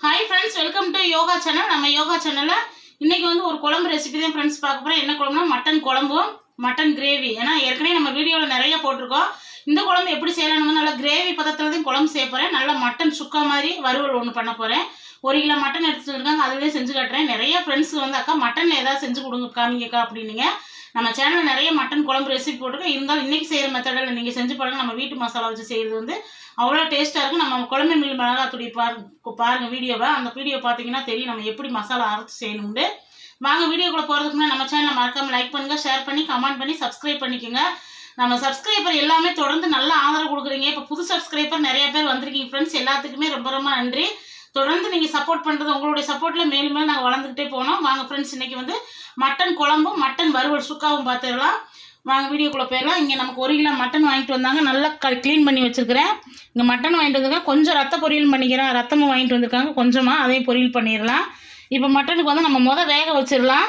Hi friends welcome to yoga channel நம்ம யோகா சேனலில் இன்றைக்கி வந்து ஒரு குழம்பு ரெசிபி தான் ஃப்ரெண்ட்ஸ் பார்க்க போகிறோம் என்ன குழம்புனா மட்டன் குழம்பும் மட்டன் கிரேவி ஏன்னா ஏற்கனவே நம்ம வீடியோவில் நிறைய போட்டிருக்கோம். இந்த குழம்பு எப்படி செய்யலாம்னு நல்லா கிரேவி பதத்துலதையும் குழம்பு செய்ய போகிறேன் நல்லா மட்டன் சுக்கா மாதிரி வறுவல் ஒன்று பண்ண போகிறேன் ஒரு கிலோ மட்டன் எடுத்துட்டு இருக்காங்க. அதுவே செஞ்சு காட்டுறேன். நிறைய ஃப்ரெண்ட்ஸ் வந்து அக்கா மட்டன் ஏதாவது செஞ்சு கொடுங்க காமிங்கக்கா அப்படின்னீங்க. நம்ம சேனலில் நிறைய மட்டன் குழம்பு ரெசிபி போட்டிருக்கோம். இருந்தாலும் இன்னைக்கு செய்கிற மெத்தடில் நீங்கள் செஞ்சு பாருங்க. நம்ம வீட்டு மசாலா வச்சு செய்கிறது வந்து அவ்வளோ டேஸ்ட்டாக இருக்கும். நம்ம குழம்பு மீன் மிளகாத்துடைய பாருங்க பாருங்க வீடியோவை அந்த வீடியோ பார்த்தீங்கன்னா தெரியும் நம்ம எப்படி மசாலா அரைச்சி செய்யணும்னு. வாங்க வீடியோக்குள்ள போகிறதுக்கு முன்னாடி நம்ம சேனலை மறக்காம லைக் பண்ணுங்க ஷேர் பண்ணி கமெண்ட் பண்ணி சப்ஸ்கிரைப் பண்ணிக்கோங்க. நம்ம சப்ஸ்கிரைபர் எல்லாமே தொடர்ந்து நல்ல ஆதரவு கொடுக்குறீங்க. இப்போ புது சப்ஸ்கிரைபர் நிறைய பேர் வந்திருக்கீங்க ஃப்ரெண்ட்ஸ் எல்லாத்துக்குமே ரொம்ப ரொம்ப நன்றி. தொடர்ந்து நீங்கள் சப்போர்ட் பண்ணுறது உங்களுடைய சப்போர்ட்டில் மேலும் மேலும் நாங்கள் வளர்ந்துக்கிட்டே போனோம். வாங்க ஃப்ரெண்ட்ஸ் இன்னைக்கு வந்து மட்டன் குழம்பும் மட்டன் வறுவல் சுக்காவும் பார்த்துடலாம் வாங்க வீடியோக்குள்ளே போயிடலாம். இங்கே நமக்கு ஒரு கிலோ மட்டன் வாங்கிட்டு வந்தாங்க. நல்லா க க்ளீன் பண்ணி வச்சுருக்கிறேன். இங்கே மட்டன் வாங்கிட்டு வந்திருக்கேன் கொஞ்சம் ரத்த பொரியல் பண்ணிக்கிறேன். ரத்தமும் வாங்கிட்டு வந்திருக்காங்க. கொஞ்சமாக அதையும் பொரியல் பண்ணிடலாம். இப்போ மட்டனுக்கு வந்து நம்ம மொதல் வேக வச்சிடலாம்.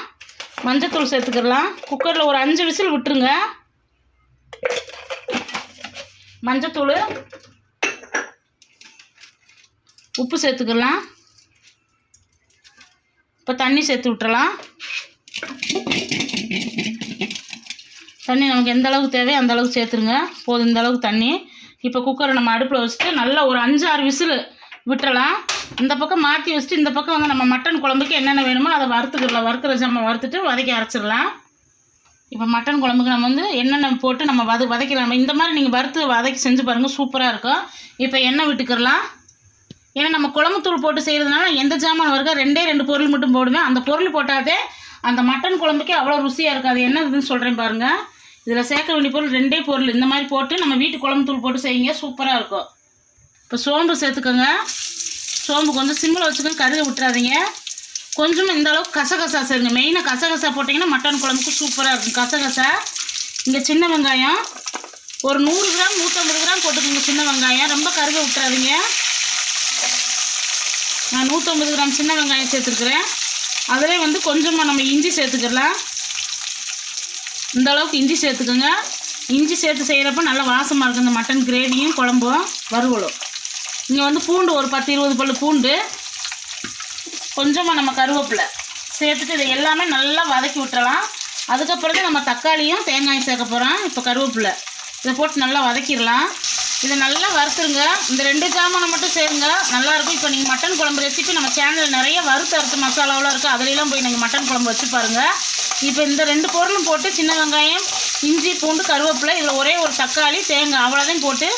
மஞ்சத்தூள் சேர்த்துக்கிடலாம். குக்கரில் ஒரு அஞ்சு விசில் விட்டுருங்க. மஞ்சத்தூள். உப்பு சேர்த்துக்கலாம். இப்போ தண்ணி சேர்த்து விட்டுறலாம். தண்ணி நமக்கு எந்த அளவுக்கு தேவையோ அந்த அளவுக்கு சேர்த்துருங்க. போதும் இந்த அளவுக்கு தண்ணி. இப்போ குக்கரை நம்ம அடுப்பில் வச்சுட்டு நல்லா ஒரு அஞ்சு ஆறு விசில் விட்டுறலாம். இந்த பக்கம் மாற்றி வச்சுட்டு இந்த பக்கம் வந்து நம்ம மட்டன் குழம்புக்கு என்னென்ன வேணுமோ அதை வறுத்துக்கலாம். வறுக்கிற ஜாமான் வறுத்துட்டு வதக்கி அரைச்சிடலாம். இப்போ மட்டன் குழம்புக்கு நம்ம வந்து என்னென்ன போட்டு நம்ம வத வதக்கலாம் இந்த மாதிரி நீங்கள் வறுத்து வதக்கி செஞ்சு பாருங்கள் சூப்பராக இருக்கும். இப்போ எண்ணெய் விட்டுக்கிறலாம். ஏன்னா நம்ம குழம்புத்தூள் போட்டு செய்கிறதுனால எந்த ஜாமான் வருக ரெண்டே ரெண்டு பொருள் மட்டும் போடுவேன் அந்த பொருள் போட்டாவே அந்த மட்டன் குழம்புக்கே அவ்வளோ ருசியாக இருக்காது. என்ன இதுன்னு சொல்கிறேன் பாருங்கள் இதில் சேர்க்க வேண்டிய பொருள் ரெண்டே பொருள். இந்த மாதிரி போட்டு நம்ம வீட்டு குழம்புத்தூள் போட்டு செய்யுங்க சூப்பராக இருக்கும். இப்போ சோம்பு சேர்த்துக்கோங்க. சோம்பு கொஞ்சம் சிம்மில் வச்சுக்கோங்க கருக விட்டுறாதீங்க. கொஞ்சம் இந்த அளவுக்கு கசகசா சேருங்க மெயினாக கசகசா போட்டிங்கன்னா மட்டன் குழம்புக்கு சூப்பராக இருக்கும். கசகசா. இங்கே சின்ன வெங்காயம். ஒரு நூறு கிராம் நூற்றம்பது கிராம் போட்டுக்கோங்க சின்ன வெங்காயம். ரொம்ப கருக விட்டுறாதீங்க. நான் நூற்றம்பது கிராம் சின்ன வெங்காயம் சேர்த்துருக்குறேன். அதிலே வந்து கொஞ்சமாக நம்ம இஞ்சி சேர்த்துக்கலாம். இந்த அளவுக்கு இஞ்சி சேர்த்துக்கோங்க. இஞ்சி சேர்த்து செய்கிறப்ப நல்லா வாசமாக இருக்கும். இந்த மட்டன் கிரேவியும் குழம்பும் வறுவலும். இங்கே வந்து பூண்டு ஒரு பத்து இருபது பல்லு பூண்டு. கொஞ்சமாக நம்ம கருவேப்பிலை சேர்த்துட்டு இதை எல்லாமே நல்லா வதக்கி விட்டுறலாம். அதுக்கப்புறம் தான் நம்ம தக்காளியும் தேங்காயும் சேர்க்க போகிறோம் இப்போ கருவேப்பிலை இதை போட்டு நல்லா வதக்கிடலாம். இதை நல்லா வறுத்துருங்க. இந்த ரெண்டு ஜாமானை மட்டும் சேருங்க. நல்லாயிருக்கும் இப்போ நீங்கள் மட்டன் குழம்பு ரெசிபி நம்ம சேனலில் நிறைய வறுத்து அறுத்து மசாலாவெலாம் இருக்குது அதுலலாம் போய் நீங்கள் மட்டன் குழம்பு வச்சு பாருங்கள் இப்போ இந்த ரெண்டு பொருளும் போட்டு சின்ன வெங்காயம் இஞ்சி பூண்டு கருவேப்பிலை இதில் ஒரே ஒரு தக்காளி தேங்காய் அவ்வளோதையும் போட்டு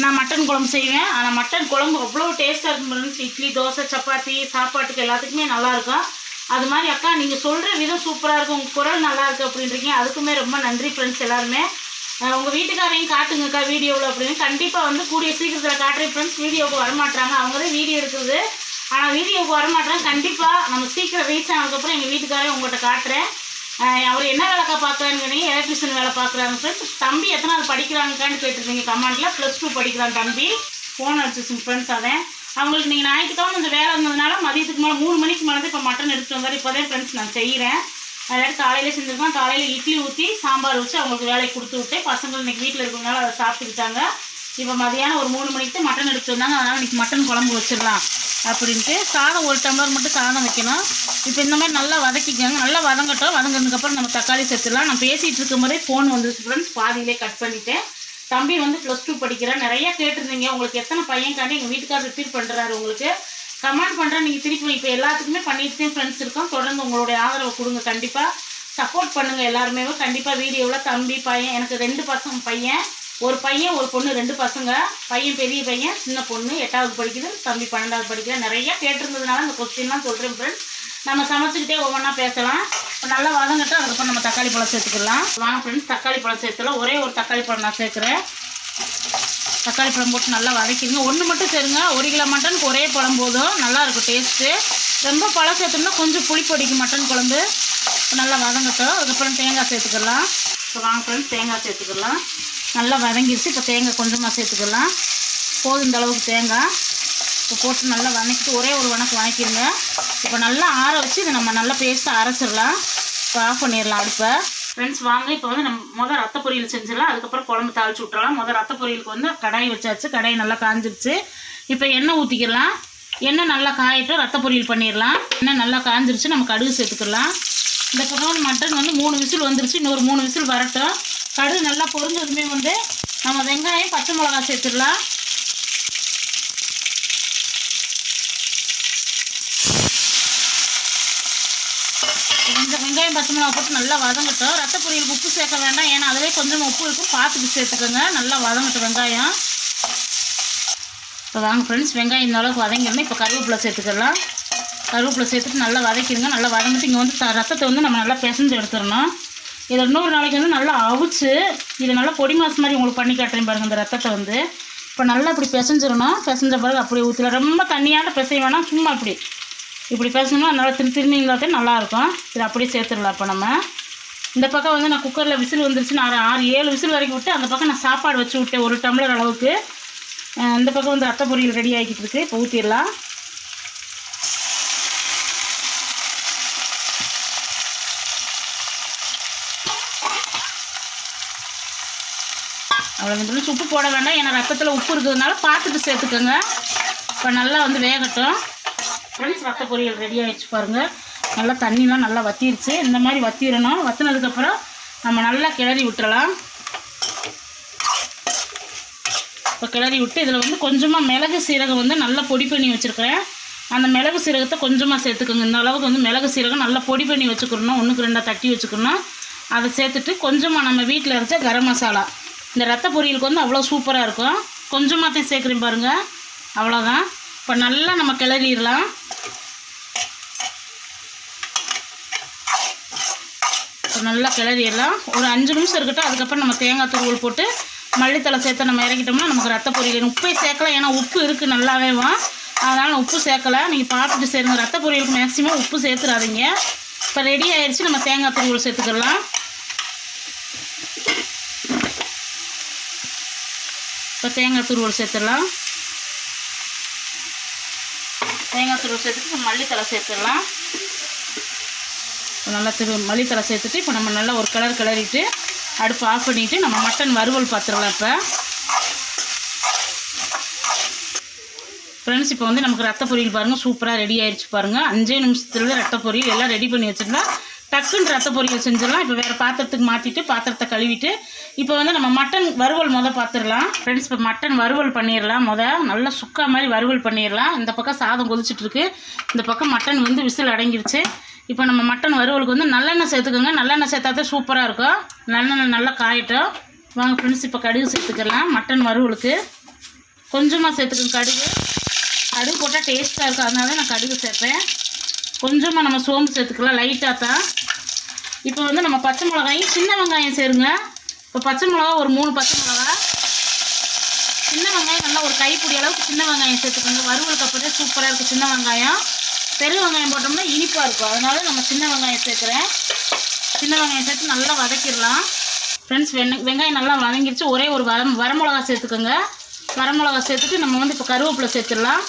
நான் மட்டன் குழம்பு செய்வேன். ஆனால் மட்டன் குழம்பு அவ்வளோ டேஸ்ட்டாக இருக்கும் பாருங்க. இட்லி தோசை சப்பாத்தி சாப்பாட்டுக்கு எல்லாத்துக்குமே நல்லாயிருக்கும் அது மாதிரி அக்கா நீங்கள் சொல்கிற விதம் சூப்பராக இருக்கும். உங்கள் குரல் நல்லா இருக்குது அப்படின்றீங்க. அதுக்குமே ரொம்ப நன்றி ஃப்ரெண்ட்ஸ் எல்லாருமே. உங்கள் வீட்டுக்காரையும் காட்டுங்கக்கா வீடியோவில் அப்படின்னு. கண்டிப்பாக வந்து கூடிய சீக்கிரத்தில் காட்டுறேன் ஃப்ரெண்ட்ஸ் வீடியோவுக்கு வரமாட்டாங்க அவங்க தான் வீடியோ எடுக்கிறது ஆனால் வீடியோவுக்கு வரமாட்டாங்க கண்டிப்பாக நம்ம சீக்கிரம் ரீச் ஆனதுக்கப்புறம் எங்கள் வீட்டுக்காரையும் உங்கள்கிட்ட காட்டுறேன். அவர் என்ன வேலைக்கா பார்க்குறான்னு கேட்டீங்க? எலக்ட்ரிஷியன் வேலை பார்க்குறாங்க ஃப்ரெண்ட்ஸ் தம்பி எத்தனாவது படிக்கிறாங்கக்கான்னு கேட்டிருந்தீங்க கமாண்டில். ப்ளஸ் டூ படிக்கிறான் தம்பி. ஃபோன் அடிச்சிச்சுங்க ஃப்ரெண்ட்ஸ் அவன். அவங்களுக்கு நீங்கள் ஞாயிற்றுக்கிழமை அந்த வேலை இருந்ததுனால மதியத்துக்கு மேலே மூணு மணிக்கு மேலே இப்போ மட்டன் எடுத்துகிட்டு வந்தார். இப்போ தான் ஃப்ரெண்ட்ஸ் நான் செய்கிறேன் அதாவது காலையில் செஞ்சுருக்கோம் காலையில் இட்லி ஊற்றி சாம்பார் வச்சு அவங்களுக்கு வேலைக்கு கொடுத்து விட்டேன் பசங்க இன்றைக்கி வீட்டில் இருக்கிறதுனால அதை சாப்பிட்டுக்கிட்டாங்க. இப்போ மதியானம் ஒரு மூணு மணிக்கு மட்டன் எடுத்து வந்தாங்க. அதனால் இன்றைக்கி மட்டன் குழம்பு வச்சிடலாம் அப்படின்ட்டு சாதம் ஒரு டம்ளர் மட்டும் சாதம் வைக்கணும். இப்போ இந்த மாதிரி நல்லா வதக்கிக்கோங்க. நல்லா வதங்கட்டும். வதங்கினதுக்கப்புறம் நம்ம தக்காளி சேர்த்துடலாம். நான் பேசிகிட்டு இருக்கும் போதே ஃபோன் வந்துருச்சு ஃப்ரெண்ட்ஸ் பாதியிலே கட் பண்ணிவிட்டேன் தம்பி வந்து ப்ளஸ் டூ படிக்கிறேன். நிறையா கேட்டிருந்தீங்க. உங்களுக்கு எத்தனை பையன் காண்டி எங்கள் வீட்டுக்காரர் ரிப்பீட் பண்ணுறாரு உங்களுக்கு. கமெண்ட் பண்ணுறேன் நீங்கள் திருப்பி இப்போ எல்லாத்துக்குமே பண்ணிட்டு ஃப்ரெண்ட்ஸ் இருக்கோம். தொடர்ந்து உங்களுடைய ஆதரவை கொடுங்க. கண்டிப்பாக சப்போர்ட் பண்ணுங்கள் எல்லாருமே கண்டிப்பாக வீடியோவில் தம்பி பையன் எனக்கு ரெண்டு பசங்க பையன். ஒரு பையன் ஒரு பொண்ணு ரெண்டு பசங்க. பையன் பெரிய பையன் சின்ன பொண்ணு. எட்டாவது படிக்குது தம்பி பன்னெண்டாவது படிக்கிறேன் நிறைய கேட்டிருந்ததுனால அந்த கொஸ்டின்லாம் சொல்கிறேன் ஃப்ரெண்ட்ஸ் நம்ம சமைச்சிக்கிட்டே ஒவ்வொன்றா பேசலாம். இப்போ நல்லா வதங்கட்டும் அதுக்கப்புறம் நம்ம தக்காளி பழம் சேர்த்துக்கலாம். வாங்க ஃப்ரெண்ட்ஸ் தக்காளி பழம் சேர்த்துலாம் ஒரே ஒரு தக்காளி பழம் நான் சேர்க்குறேன். தக்காளி பழம் போட்டு நல்லா வதக்கிடுங்க. ஒன்று மட்டும் சேருங்க. ஒரு கிலோ மட்டனுக்கு ஒரே பழம் போதும். நல்லாயிருக்கும் டேஸ்ட்டு ரொம்ப பழம் சேர்த்தோம்னா கொஞ்சம் புளி பொடிக்கும் மட்டன் குழம்பு. நல்லா வதங்கட்டும் அதுக்கப்புறம் தேங்காய் சேர்த்துக்கலாம். இப்போ வாங்க ஃப்ரெண்ட்ஸ் தேங்காய் சேர்த்துக்கலாம். நல்லா வதங்கிடுச்சு இப்போ தேங்காய் கொஞ்சமாக சேர்த்துக்கலாம். போதும் இந்த அளவுக்கு தேங்காய். இப்போ போட்டு நல்லா வதக்கிட்டு ஒரே ஒரு வணக்கு வதக்கிடுங்க இப்போ நல்லா ஆற வச்சு இதை நம்ம நல்லா பேஸ்ட்டாக அரைச்சிடலாம். இப்போ ஆஃப் பண்ணிடலாம் அடுப்பை. ஃப்ரெண்ட்ஸ் வாங்க. இப்போ வந்து நம்ம முதல் ரத்த பொரியல் செஞ்சிடலாம். அதுக்கப்புறம் குழம்பு தாளிச்சு விட்றலாம் முதல் ரத்த பொரியலுக்கு வந்து கடாய் வச்சாச்சு. கடாய் நல்லா காஞ்சிருச்சு. இப்போ எண்ணெய் ஊற்றிக்கலாம் எண்ணெய் நல்லா காயிட்டு ரத்த பொரியல் பண்ணிடலாம். எண்ணெய் நல்லா காஞ்சிருச்சு. நம்ம கடுகு சேர்த்துக்கலாம். இந்த பக்கம் மட்டன் வந்து மூணு விசில் வந்துருச்சு. இன்னொரு மூணு விசில் வரட்டும். கடுகு நல்லா பொரிஞ்சதுமே வந்து நம்ம வெங்காயம் பச்சை மிளகாய் சேர்த்துடலாம். கொஞ்சம் வெங்காயம் பச்சை மிளகா போட்டு நல்லா வதங்கட்டும். ரத்த பொரியல் உப்பு சேர்க்க வேண்டாம். ஏன்னா அதிலே கொஞ்சம் உப்பு இருக்கும். பார்த்துட்டு சேர்த்துக்கோங்க. நல்லா வதங்கட்டும் வெங்காயம். இப்போ வாங்க ஃப்ரெண்ட்ஸ் வெங்காயம் இந்த அளவுக்கு வதங்கிடணும். இப்போ கருவேப்பிலை சேர்த்துக்கலாம். கருவேப்பிலை சேர்த்துட்டு நல்லா வதக்கிடுங்க. நல்லா வதங்கிட்டு இங்கே வந்து த- ரத்தத்தை வந்து நம்ம நல்லா பிசைஞ்சு எடுத்துடணும். இதை இன்னொரு நாளைக்கு வந்து நல்லா அவிச்சு இதை நல்லா பொடி மாசு மாதிரி உங்களுக்கு பண்ணி காட்டுறேன் பாருங்கள் இந்த ரத்தத்தை வந்து. இப்போ நல்லா இப்படி பிசைஞ்சிடணும். பிசைஞ்ச பிறகு அப்படியே ஊற்றல ரொம்ப தண்ணியாட்ட பிசைய வேணாம் சும்மா இப்படி. இப்படி பேசணும்னா நல்லா திரு திரும்பி நல்லாயிருக்கும். இதை அப்படியே சேர்த்துடலாம் இப்போ நம்ம. இந்த பக்கம் வந்து நான் குக்கரில் விசில் வந்துருச்சு நான் ஆறு ஏழு விசில் வரைக்கும் விட்டு அந்த பக்கம் நான் சாப்பாடு வச்சு விட்டேன் ஒரு டம்ளர் அளவுக்கு. இந்த பக்கம் வந்து ரத்த பொரியல் ரெடி ஆகிக்கிட்டு இருக்கு. இப்போ ஊற்றிடலாம் அவ்வளோ வந்து உப்பு போட வேண்டாம். ஏன்னா ரத்தத்தில் உப்பு இருக்கிறதுனால பார்த்துட்டு சேர்த்துக்கோங்க. இப்போ நல்லா வந்து வேகட்டும். ஃப்ரெண்ட்ஸ் ரத்த பொரியல் ரெடி ஆகிடுச்சு பாருங்கள் நல்லா தண்ணிலாம் நல்லா வத்திருச்சு. இந்த மாதிரி வத்திரணும். வத்தினதுக்கப்புறம் நம்ம நல்லா கிளறி விட்டுறலாம். இப்போ கிளறி விட்டு இதில் வந்து கொஞ்சமாக மிளகு சீரகம் வந்து நல்லா பொடி பண்ணி வச்சுருக்கிறேன். அந்த மிளகு சீரகத்தை கொஞ்சமாக சேர்த்துக்கோங்க. இந்த அளவுக்கு வந்து மிளகு சீரகம் நல்லா பொடி பண்ணி வச்சுக்கணும். ஒன்றுக்கு ரெண்டாக தட்டி வச்சுக்கணும். அதை சேர்த்துட்டு கொஞ்சமாக நம்ம வீட்டில் அரைச்ச கரம் மசாலா. இந்த ரத்த பொரியலுக்கு வந்து அவ்வளோ சூப்பராக இருக்கும். கொஞ்சமாக தான் சேர்க்குறேன் பாருங்கள் அவ்வளோதான் இப்போ நல்லா நம்ம கிளறிடலாம். இப்போ நல்லா கிளறிடலாம். ஒரு அஞ்சு நிமிஷம் இருக்கட்டும். அதுக்கப்புறம் நம்ம தேங்காய் துருவல் போட்டு மல்லித்தலை சேர்த்து நம்ம இறக்கிட்டோம்னா நமக்கு ரத்த பொரியல் உப்பே சேர்க்கலாம். ஏன்னா உப்பு இருக்குது நல்லாவே அதனால் உப்பு சேர்க்கலை. நீங்கள் பார்த்துட்டு சேருங்க. ரத்த பொரியலுக்கு மேக்ஸிமம் உப்பு சேர்த்துறாதீங்க. இப்போ ரெடி ஆயிடுச்சு. நம்ம தேங்காய் துருவல் சேர்த்துக்கலாம். இப்போ தேங்காய் துருவல் சேர்த்துடலாம். தேங்காய் துருவல் சேர்த்துட்டு இப்போ மல்லித்தலை சேர்த்துடலாம். நல்லா திரு மல்லித்தலை சேர்த்துட்டு இப்போ நம்ம நல்லா ஒரு கலர் கிளறிட்டு அடுப்பு ஆஃப் பண்ணிவிட்டு நம்ம மட்டன் வறுவல் பார்த்துடலாம் இப்போ. ஃப்ரெண்ட்ஸ் இப்போ வந்து நமக்கு ரத்த பொரியல் பாருங்கள் சூப்பராக ரெடி ஆயிடுச்சு பாருங்கள் அஞ்சே நிமிஷத்துலேருந்து ரத்த பொரியல் எல்லாம் ரெடி பண்ணி வச்சுருந்தா டக்குன்னு ரத்த பொரியல் செஞ்சிடலாம். இப்போ வேறு பாத்திரத்துக்கு மாற்றிட்டு பாத்திரத்தை கழுவிட்டு இப்போ வந்து நம்ம மட்டன் வறுவல் முத பார்த்துடலாம் ஃப்ரெண்ட்ஸ் இப்போ மட்டன் வறுவல் பண்ணிடலாம் முத. நல்லா சுக்கா மாதிரி வறுவல் பண்ணிடலாம். இந்த பக்கம் சாதம் கொதிச்சிட்டுருக்கு. இந்த பக்கம் மட்டன் வந்து விசில் அடங்கிருச்சு. இப்போ நம்ம மட்டன் வறுவலுக்கு வந்து நல்லெண்ணெய் சேர்த்துக்கோங்க. நல்லெண்ணெய் சேர்த்தா தான் சூப்பராக இருக்கும். நல்லெண்ணெய் நல்லா காயட்டும். வாங்க ஃப்ரெண்ட்ஸ் இப்போ கடுகு சேர்த்துக்கலாம். மட்டன் வறுவலுக்கு. கொஞ்சமாக சேர்த்துக்கோங்க கடுகு. கடுகு போட்டால் டேஸ்ட்டாக இருக்கும். அதனால நான் கடுகு சேர்ப்பேன். கொஞ்சமாக நம்ம சோம்பு சேர்த்துக்கலாம் லைட்டாக தான். இப்போ வந்து நம்ம பச்சை மிளகாயும் சின்ன வெங்காயம் சேருங்க. இப்போ பச்சை மிளகா ஒரு மூணு பச்சை மிளகா. சின்ன வெங்காயம் நல்லா ஒரு கைப்பிடி அளவுக்கு சின்ன வெங்காயம் சேர்த்துக்கோங்க. வறுவலுக்கு அப்போதே சூப்பராக இருக்கும் சின்ன வெங்காயம். பெரிய வெங்காயம் போட்டோம்னா இனிப்பாக இருக்கும். அதனால நம்ம சின்ன வெங்காயம் சேர்க்குறேன். சின்ன வெங்காயம் சேர்த்து நல்லா வதக்கிடலாம். ஃப்ரெண்ட்ஸ் வெண்ண வெங்காயம் நல்லா வதங்கிருச்சு. ஒரே ஒரு வர வரமிளகா சேர்த்துக்கோங்க. வரமிளகா சேர்த்துட்டு நம்ம வந்து இப்போ கருவேப்பிலை சேர்த்துடலாம்.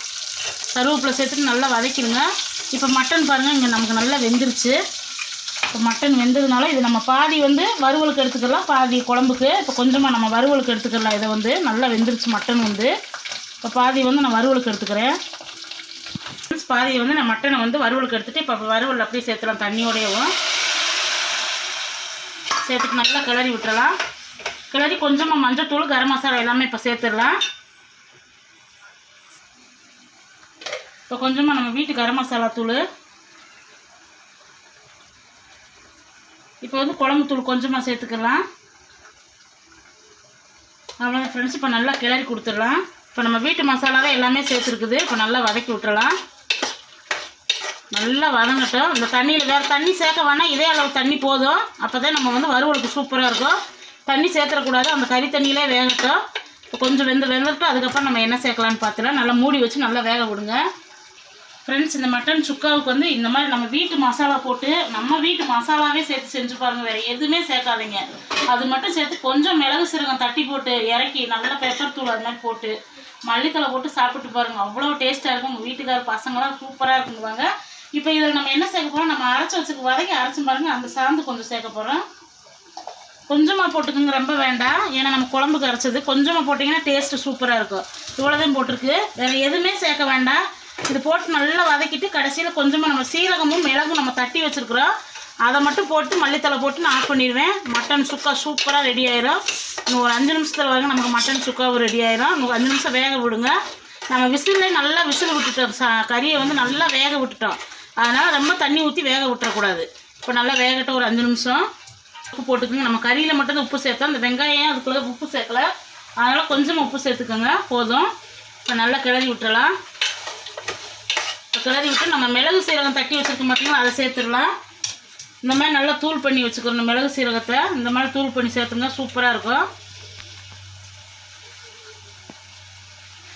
கருவேப்பிலை சேர்த்துட்டு நல்லா வதக்கிடுங்க. இப்போ மட்டன் பாருங்கள் இங்கே நமக்கு நல்லா வெந்துருச்சு. இப்போ மட்டன் வெந்ததுனால இது நம்ம பாதி வந்து வறுவலுக்கு எடுத்துக்கலாம் பாதி குழம்புக்கு. இப்போ கொஞ்சமாக நம்ம வறுவலுக்கு எடுத்துக்கலாம். இதை வந்து நல்லா வெந்துருச்சு மட்டன் வந்து. இப்போ பாதி வந்து நான் வறுவலுக்கு எடுத்துக்கிறேன். பாதியை வந்து நான் மட்டனை வந்து வறுவலுக்கு எடுத்துகிட்டு இப்போ வறுவல் அப்படியே சேர்த்துலாம் தண்ணியோடையவும். சேர்த்துட்டு நல்லா கிளறி விட்டுறலாம். கிளறி கொஞ்சமாக மஞ்சத்தூள் கரம் மசாலா எல்லாமே இப்போ சேர்த்துடலாம். இப்போ கொஞ்சமாக நம்ம வீட்டு கரம் மசாலா தூள். இப்போ வந்து குழம்பு தூள் கொஞ்சமாக சேர்த்துக்கலாம். அவ்வளோ ஃப்ரெண்ட்ஸ் இப்போ நல்லா கிளறி கொடுத்துடலாம். இப்போ நம்ம வீட்டு மசாலாவே எல்லாமே சேர்த்துருக்குது. இப்போ நல்லா வதக்கி விட்டுறலாம். நல்லா வதங்கட்டும். இந்த தண்ணியில் வேறு தண்ணி சேர்க்க வேணாம். இதே அளவு தண்ணி போதும். அப்போ தான் நம்ம வந்து வறுவலுக்கு சூப்பராக இருக்கும். தண்ணி சேர்த்துடக்கூடாது அந்த கறி தண்ணியிலே வேகட்டும். இப்போ கொஞ்சம் வெந்து வெந்துட்டு அதுக்கப்புறம் நம்ம என்ன சேர்க்கலான்னு பார்த்துலாம் நல்லா மூடி வச்சு நல்லா வேக விடுங்க. ஃப்ரெண்ட்ஸ் இந்த மட்டன் சுக்காவுக்கு வந்து இந்த மாதிரி நம்ம வீட்டு மசாலா போட்டு நம்ம வீட்டு மசாலாவே சேர்த்து செஞ்சு பாருங்கள் வேறு எதுவுமே சேர்க்காதீங்க. அது மட்டும் சேர்த்து கொஞ்சம் மிளகு சீரகம் தட்டி போட்டு இறக்கி நல்லா பெப்பர் தூள் அது மாதிரி போட்டு மல்லித்தலை போட்டு சாப்பிட்டு பாருங்கள் அவ்வளோ டேஸ்ட்டாக இருக்கும். உங்கள் வீட்டுக்கார பசங்களாம் சூப்பராக இருக்குங்குவாங்க இப்போ இதில் நம்ம என்ன சேர்க்க போகிறோம் நம்ம அரைச்சி வச்சுக்க வதக்கி அரைச்சி பாருங்கள் அந்த சாந்து கொஞ்சம் சேர்க்க போகிறோம் கொஞ்சமாக போட்டுக்குங்க. ரொம்ப வேண்டாம். ஏன்னா நம்ம குழம்புக்கு அரைச்சது. கொஞ்சமாக போட்டிங்கன்னா டேஸ்ட்டு சூப்பராக இருக்கும். இவ்வளோதான் போட்டிருக்கு. வேறு எதுவுமே சேர்க்க வேண்டாம். இது போட்டு நல்லா வதக்கிட்டு கடைசியில் கொஞ்சமாக நம்ம சீரகமும் மிளகும் நம்ம தட்டி வச்சுருக்குறோம். அதை மட்டும் போட்டு மல்லித்தலை போட்டு நான் ஆஃப் பண்ணிடுவேன். மட்டன் சுக்கா சூப்பராக ரெடி ஆயிரும். இன்னும் ஒரு அஞ்சு நிமிஷத்தில் வாங்க நமக்கு மட்டன் சுக்காவும் ரெடி ஆயிரும். இன்னும் அஞ்சு நிமிஷம் வேக விடுங்க. நம்ம விசிலே நல்லா விசில் விட்டுட்டோம். சா கறியை வந்து நல்லா வேக விட்டுட்டோம். அதனால் ரொம்ப தண்ணி ஊற்றி வேக விட்டுறக்கூடாது. இப்போ நல்லா வேகட்டும் ஒரு அஞ்சு நிமிஷம். உப்பு போட்டுக்கோங்க. நம்ம கறியில் மட்டும்தான் உப்பு சேர்த்தோம். அந்த வெங்காயம் அதுக்குள்ளே உப்பு சேர்க்கல. அதனால் கொஞ்சமாக உப்பு சேர்த்துக்கோங்க. போதும். இப்போ நல்லா கிளறி விட்டுறலாம். கிளறி விட்டு நம்ம மிளகு சீரகம் தட்டி வச்சுருக்க மாட்டோம் அதை சேர்த்துடலாம். இந்த மாதிரி நல்லா தூள் பண்ணி வச்சுக்கணும் மிளகு சீரகத்தை. இந்த மாதிரி தூள் பண்ணி சேர்த்துங்க சூப்பராக இருக்கும்.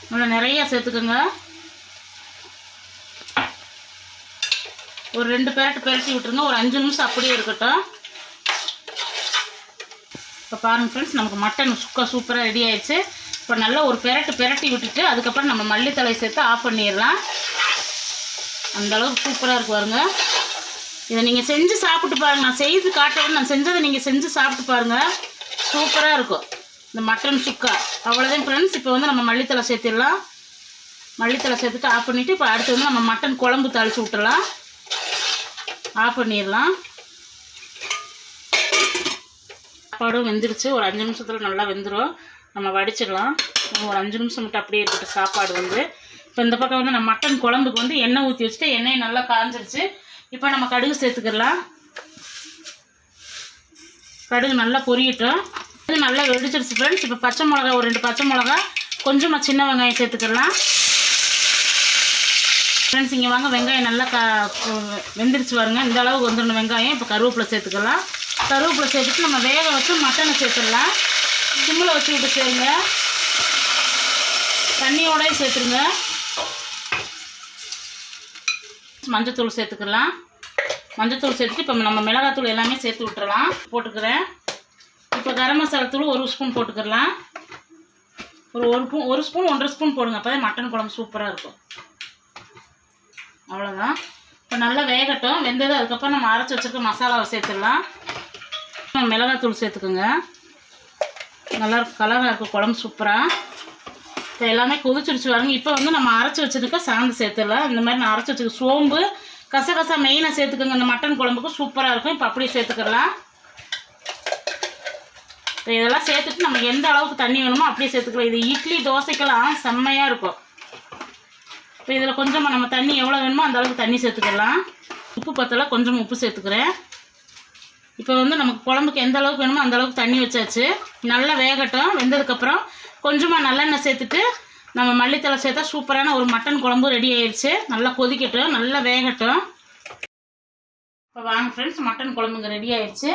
நல்லா நிறையா சேர்த்துக்கோங்க. ஒரு ரெண்டு பேரட்டு பெரட்டி விட்டுருங்க. ஒரு அஞ்சு நிமிஷம் அப்படியே இருக்கட்டும். இப்போ பாருங்கள் ஃப்ரெண்ட்ஸ் நமக்கு மட்டன் சுக்கா சூப்பராக ரெடி ஆயிடுச்சு. இப்போ நல்லா ஒரு பெரட்டு பெரட்டி விட்டுட்டு அதுக்கப்புறம் நம்ம மல்லித்தலை சேர்த்து ஆஃப் பண்ணிடலாம். அந்த அளவுக்கு சூப்பராக இருக்கு பாருங்க. இதை நீங்கள் செஞ்சு சாப்பிட்டு பாருங்க. நான் செய்து காட்டுறேன். நான் செஞ்சதை நீங்கள் செஞ்சு சாப்பிட்டு பாருங்கள் சூப்பராக இருக்கும். இந்த மட்டன் சுக்கா. அவ்வளோதான் ஃப்ரெண்ட்ஸ் இப்போ வந்து நம்ம மல்லித்தலை சேர்த்திடலாம். மல்லித்தலை சேர்த்துட்டு ஆஃப் பண்ணிவிட்டு இப்போ அடுத்து வந்து நம்ம மட்டன் குழம்பு தாளித்து விட்டுலாம் ஆஃப் பண்ணிடலாம். சாப்பாடும் வெந்துருச்சு. ஒரு அஞ்சு நிமிஷத்தில் நல்லா வெந்துடும் நம்ம வடிச்சிடலாம். ஒரு அஞ்சு நிமிஷம் மட்டும் அப்படியே இருக்கட்டும். சாப்பாடு வந்து இப்போ இந்த பக்கம் வந்து நம்ம மட்டன் குழம்புக்கு வந்து எண்ணெய் ஊற்றி வச்சுட்டு எண்ணெய் நல்லா காஞ்சிருச்சு. இப்போ நம்ம கடுகு சேர்த்துக்கலாம். கடுகு நல்லா பொரியட்டும். இது நல்லா வெடிச்சிருச்சு ஃப்ரெண்ட்ஸ் இப்போ பச்சை மிளகா ஒரு ரெண்டு பச்சை மிளகா கொஞ்சமாக சின்ன வெங்காயம் சேர்த்துக்கலாம். ஃப்ரெண்ட்ஸ் இங்கே வாங்க. வெங்காயம் நல்லா க வெந்துருச்சு வருங்க இந்த அளவுக்கு வந்துடணும் வெங்காயம். இப்போ கருவேப்பிலை சேர்த்துக்கலாம். கருவேப்பிலை சேர்த்துட்டு நம்ம வேக வச்சு மட்டனை சேர்த்துடலாம். சிம்மில் வச்சு விட்டு சேருங்க தண்ணியோடய சேர்த்துருங்க. மஞ்சத்தூள் சேர்த்துக்கலாம். மஞ்சத்தூள் சேர்த்துட்டு இப்போ நம்ம மிளகாத்தூள் எல்லாமே சேர்த்து விட்டுறலாம். போட்டுக்கிறேன். இப்போ கரம் மசாலா தூள் ஒரு ஸ்பூன் போட்டுக்கிறலாம் ஒரு ஒரு ஸ்பூன் ஒரு ஸ்பூன் ஒன்றரை ஸ்பூன் போடுங்க. அப்போ மட்டன் குழம்பு சூப்பராக இருக்கும். அவ்வளோதான் இப்போ நல்லா வேகட்டும். வெந்தது அதுக்கப்புறம் நம்ம அரைச்சி வச்சுருக்க மசாலாவை சேர்த்துடலாம். மிளகாத்தூள் சேர்த்துக்குங்க. நல்லா கலராக இருக்கும் குழம்பு சூப்பராக இப்போ எல்லாமே கொதிச்சிருச்சு பாருங்க. இப்போ வந்து நம்ம அரைச்சி வச்சுருக்க சாந்து சேர்த்துடலாம். இந்த மாதிரி நான் அரைச்சி வச்சுருக்க சோம்பு கசகசா மெயினாக சேர்த்துக்கோங்க. இந்த மட்டன் குழம்புக்கு சூப்பராக இருக்கும். இப்போ அப்படியே சேர்த்துக்கலாம். இப்போ இதெல்லாம் சேர்த்துட்டு நம்ம எந்த அளவுக்கு தண்ணி வேணுமோ அப்படியே சேர்த்துக்கலாம். இது இட்லி தோசைக்கெல்லாம் செம்மையாக இருக்கும். இப்போ இதில் கொஞ்சமாக நம்ம தண்ணி எவ்வளோ வேணுமோ அந்த அளவுக்கு தண்ணி சேர்த்துக்கலாம். உப்பு பத்தல கொஞ்சம் உப்பு சேர்த்துக்கிறேன். இப்போ வந்து நமக்கு குழம்புக்கு எந்த அளவுக்கு வேணுமோ அந்த அளவுக்கு தண்ணி வச்சாச்சு. நல்லா வேகட்டும். வெந்ததுக்கப்புறம் கொஞ்சமாக நல்லெண்ணெய் சேர்த்துட்டு நம்ம மல்லித்தலை சேர்த்தா சூப்பரான ஒரு மட்டன் குழம்பு ரெடி ஆயிடுச்சு நல்லா கொதிக்கட்டும் நல்லா வேகட்டும். இப்போ வாங்க ஃப்ரெண்ட்ஸ் மட்டன் குழம்புங்க ரெடி ஆயிடுச்சு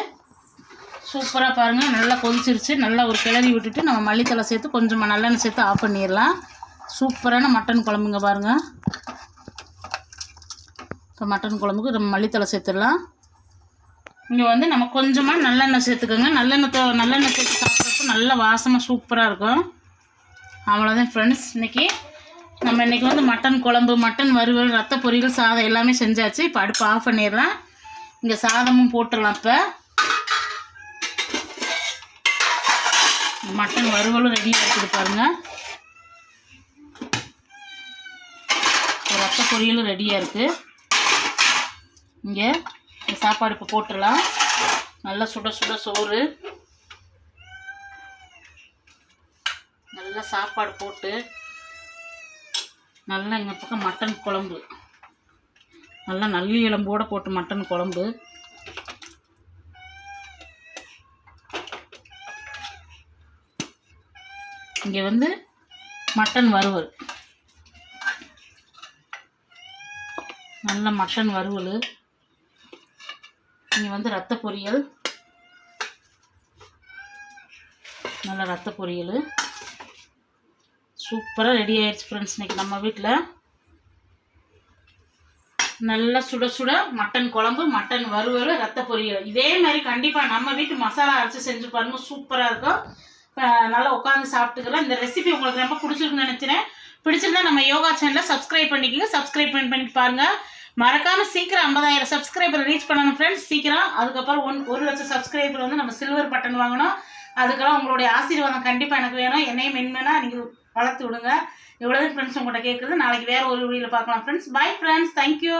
சூப்பராக பாருங்கள் நல்லா கொதிச்சிருச்சு. நல்லா ஒரு கிளறி விட்டுட்டு நம்ம மல்லித்தலை சேர்த்து கொஞ்சமாக நல்லெண்ணெய் சேர்த்து ஆஃப் பண்ணிடலாம். சூப்பரான மட்டன் குழம்புங்க பாருங்கள் இப்போ மட்டன் குழம்புக்கு நம்ம மல்லித்தலை சேர்த்துடலாம். இங்கே வந்து நம்ம கொஞ்சமாக நல்லெண்ணெய் சேர்த்துக்கோங்க. நல்லெண்ணெய் நல்லெண்ணெய் சேர்த்து சாப்பிட்றப்போ நல்லா வாசமாக சூப்பராக இருக்கும். அவ்வளோதான் ஃப்ரெண்ட்ஸ் இன்னைக்கு நம்ம இன்னைக்கு வந்து மட்டன் குழம்பு மட்டன் வறுவல் ரத்த பொரியல் சாதம் எல்லாமே செஞ்சாச்சு. இப்போ அடுப்பு ஆஃப் பண்ணிடலாம். இங்கே சாதமும் போட்டுடலாம் இப்போ. மட்டன் வறுவலும் ரெடியாக இருக்குது பாருங்கள் ரத்த பொரியலும் ரெடியாக இருக்குது இங்கே சாப்பாடு இப்போ போட்டுடலாம். நல்லா சுட சுட சோறு. நல்லா சாப்பாடு போட்டு நல்லா எங்கள் பக்கம் மட்டன் குழம்பு. நல்லா நல்லி இளம்போடு போட்டு மட்டன் குழம்பு. இங்கே வந்து மட்டன் வறுவல். நல்ல மட்டன் வறுவல். இங்கே வந்து ரத்த பொரியல். நல்ல ரத்த பொரியல். சூப்பராக ரெடி ஆயிடுச்சு ஃப்ரெண்ட்ஸ் இன்னைக்கு நம்ம வீட்டில் நல்லா சுட சுட மட்டன் குழம்பு மட்டன் வறுவல் ரத்த பொரியல். இதே மாதிரி கண்டிப்பாக நம்ம வீட்டு மசாலா அரைச்சி செஞ்சு பாருங்க சூப்பராக இருக்கும். நல்லா உட்காந்து சாப்பிட்டுக்கலாம். இந்த ரெசிபி உங்களுக்கு ரொம்ப பிடிச்சிருக்குன்னு நினைக்கிறேன். பிடிச்சிருந்தா நம்ம யோகா சேனலை சப்ஸ்கிரைப் பண்ணிக்கோங்க. சப்ஸ்கிரைப் பண்ணி பண்ணிட்டு பாருங்க. மறக்காம சீக்கிரம் ஐம்பதாயிரம் சப்ஸ்கிரைபர் ரீச் பண்ணணும் ஃப்ரெண்ட்ஸ் சீக்கிரம். அதுக்கப்புறம் ஒன் ஒரு லட்சம் சப்ஸ்கிரைபர் வந்து நம்ம சில்வர் பட்டன் வாங்கணும். அதுக்கெல்லாம் உங்களுடைய ஆசீர்வாதம் கண்டிப்பாக எனக்கு வேணும். என்னையும் மென்மேனா நீங்கள் வளர்த்து விடுங்க. இவ்வளோதான் ஃப்ரெண்ட்ஸ் உங்கள்கிட்ட கேட்குறது நாளைக்கு வேறு ஒரு வீடியோவில் பார்க்கலாம் ஃப்ரெண்ட்ஸ் பை ஃப்ரெண்ட்ஸ் தேங்க்யூ